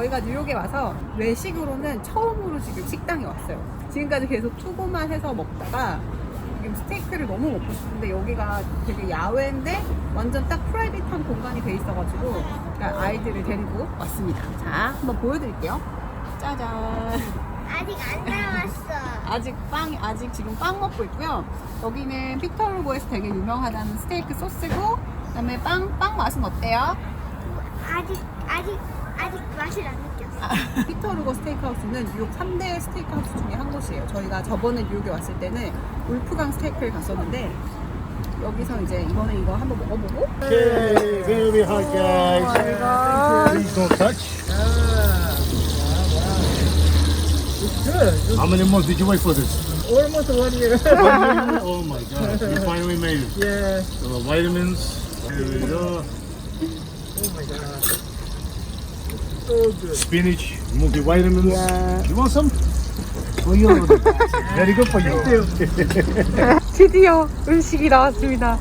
저희가 뉴욕에 와서 외식으로는 처음으로 지금 식당에 왔어요. 지금까지 계속 투고만 해서 먹다가 지금 스테이크를 너무 먹고 싶은데 여기가 되게 야외인데 완전 딱 프라이빗한 공간이 돼 있어가지고 그냥 아이들을 데리고 왔습니다. 자, 한번 보여드릴게요. 짜잔. 아직 안 나왔어. 아직 빵 아직 지금 빵 먹고 있고요. 여기는 픽터루고에서 되게 유명하다는 스테이크 소스고 그 다음에 빵 빵 맛은 어때요? 아직 아직 아직 맛을 안 느꼈어. 아, 픽터루고 스테이크하우스는 뉴욕 3대 스테이크하우스 중에 한 곳이에요. 저희가 저번에 뉴욕에 왔을 때는 울프강 스테이크를 갔었는데 여기서 이제 이번에 이거 한번 먹어보고 Okay, very hot, guys. Please don't touch. How many months did you wait for this? Almost one year. One year? oh my god, you finally made it. yeah. So the vitamins, here we go. Oh my god. Spinach, multivitamins. Yeah. You want some? For you. very good for you. 드디어 음식이 나왔습니다.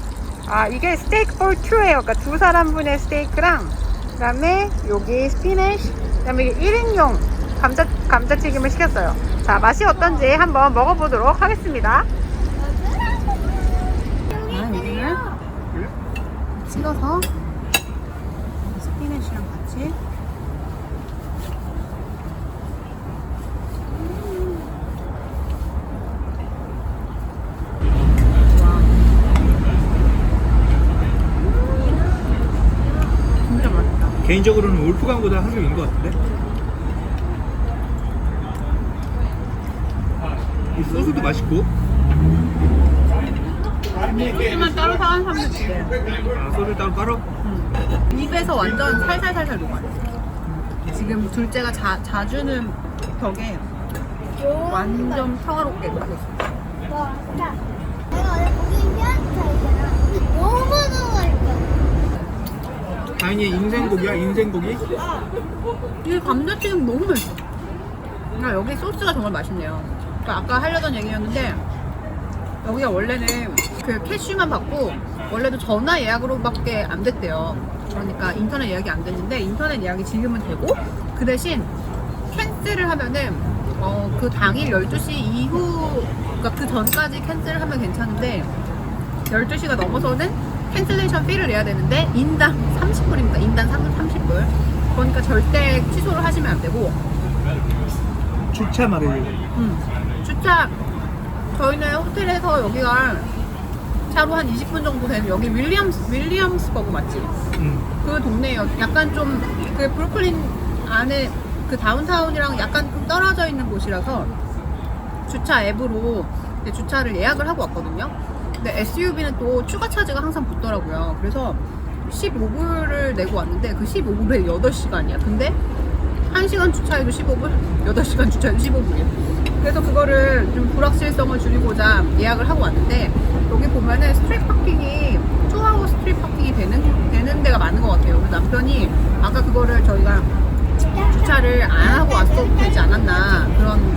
아 이게 스테이크 볼 2예요. 그러니까 두 사람분의 스테이크랑 그다음에 여기 스피니쉬 그다음에 이게 1인용 감자 감자튀김을 시켰어요. 자 맛이 어떤지 한번 먹어보도록 하겠습니다. 아 여기는 찍어서 스피니쉬랑 같이 진짜 맛있다. 개인적으로는 울프강보다 한국인 것 같은데? 이 소스도 맛있고 소스만 따로 사는 사람들 있대. 아, 소스 따로 깔아? 입에서 완전 살살살살 녹아요. 지금 둘째가 자, 자주는 덕에 완전 평화롭게 놀고 있어요. 와, 자, 내가 원래 고기 미안하잖아. 근데 너무 너무 다인이의 인생고기야 인생고기? 이 감자튀김 너무 맛있어. 그러니까 여기 소스가 정말 맛있네요. 그러니까 아까 하려던 얘기였는데 여기가 원래는 그 캐슈만 받고 원래도 전화 예약으로밖에 안 됐대요. 그러니까 인터넷 예약이 안 됐는데 인터넷 예약이 지금은 되고 그 대신 캔슬을 하면은 어, 그 당일 12시 이후 그러니까 그 전까지 캔슬을 하면 괜찮은데 12시가 넘어서는 캔슬레이션 피를 내야 되는데 인당 30불입니다. 인당 30불. 그러니까 절대 취소를 하시면 안 되고 주차 말이에요 음, 주차 저희는 호텔에서 여기가 차로 한 20분 정도 되는 여기 윌리엄스 윌리엄스버그 맞지? 응. 그 동네예요. 약간 좀 그 브루클린 안에 그 다운타운이랑 약간 좀 떨어져 있는 곳이라서 주차 앱으로 주차를 예약을 하고 왔거든요. 근데 SUV는 또 추가 차지가 항상 붙더라고요. 그래서 15불을 내고 왔는데 그 15불에 8시간이야. 근데 1시간 주차해도 15불, 8시간 주차해도 15불이에요. 그래서 그거를 좀 불확실성을 줄이고자 예약을 하고 왔는데 여기 보면은 스트릿 파킹이 투아워 스트릿 파킹이 되는 되는 데가 많은 것 같아요. 그래서 남편이 아까 그거를 저희가 주차를 안 하고 왔어도 되지 않았나 그런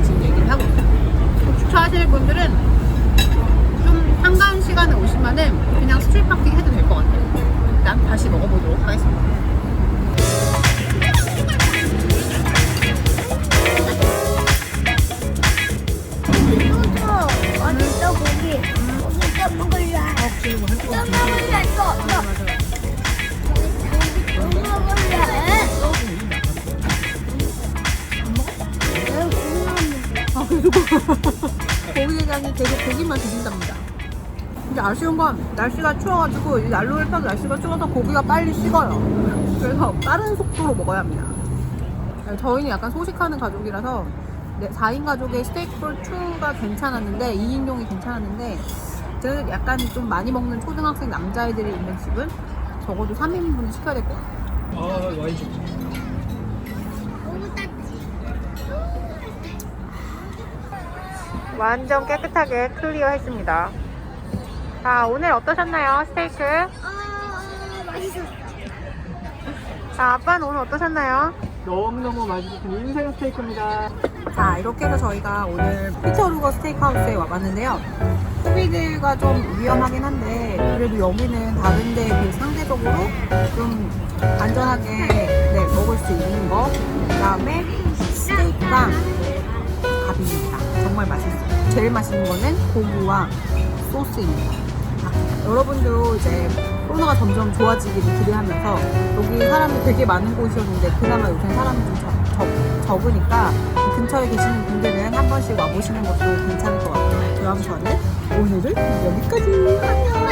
그래도 고기 대장이 계속 고기만 드신답니다. 근데 아쉬운 건 날씨가 추워가지고 이 난로를 펴도 날씨가 추워서 고기가 빨리 식어요. 그래서 빠른 속도로 먹어야 합니다. 네, 저희는 약간 소식하는 가족이라서 4인 가족의 스테이크 볼 2가 괜찮았는데 2인용이 괜찮았는데 저는 약간 좀 많이 먹는 초등학생 남자애들이 있는 집은 적어도 3인분은 시켜야 될 것 같아요. 아 와인 좋지 완전 깨끗하게 클리어 했습니다. 자, 오늘 어떠셨나요, 스테이크? 아 맛있었어. 자, 아빠는 오늘 어떠셨나요? 너무너무 맛있는 인생 스테이크입니다 자, 이렇게 해서 저희가 오늘 피터 루거 스테이크 하우스에 와봤는데요. 코비드가 좀 위험하긴 한데, 그래도 여기는 다른 데에 비해 상대적으로 좀 안전하게 네, 먹을 수 있는 거. 그 다음에 스테이크랑 밥입니다. 정말 맛있어요. 제일 맛있는 거는 고기와 소스입니다. 아, 여러분도 이제 코로나가 점점 좋아지기를 기대하면서 여기 사람이 되게 많은 곳이었는데 그나마 요새 사람이 좀 적, 적, 적으니까 이 근처에 계시는 분들은 한 번씩 와보시는 것도 괜찮을 것 같아요. 그럼 저는 오늘은 여기까지. 안녕.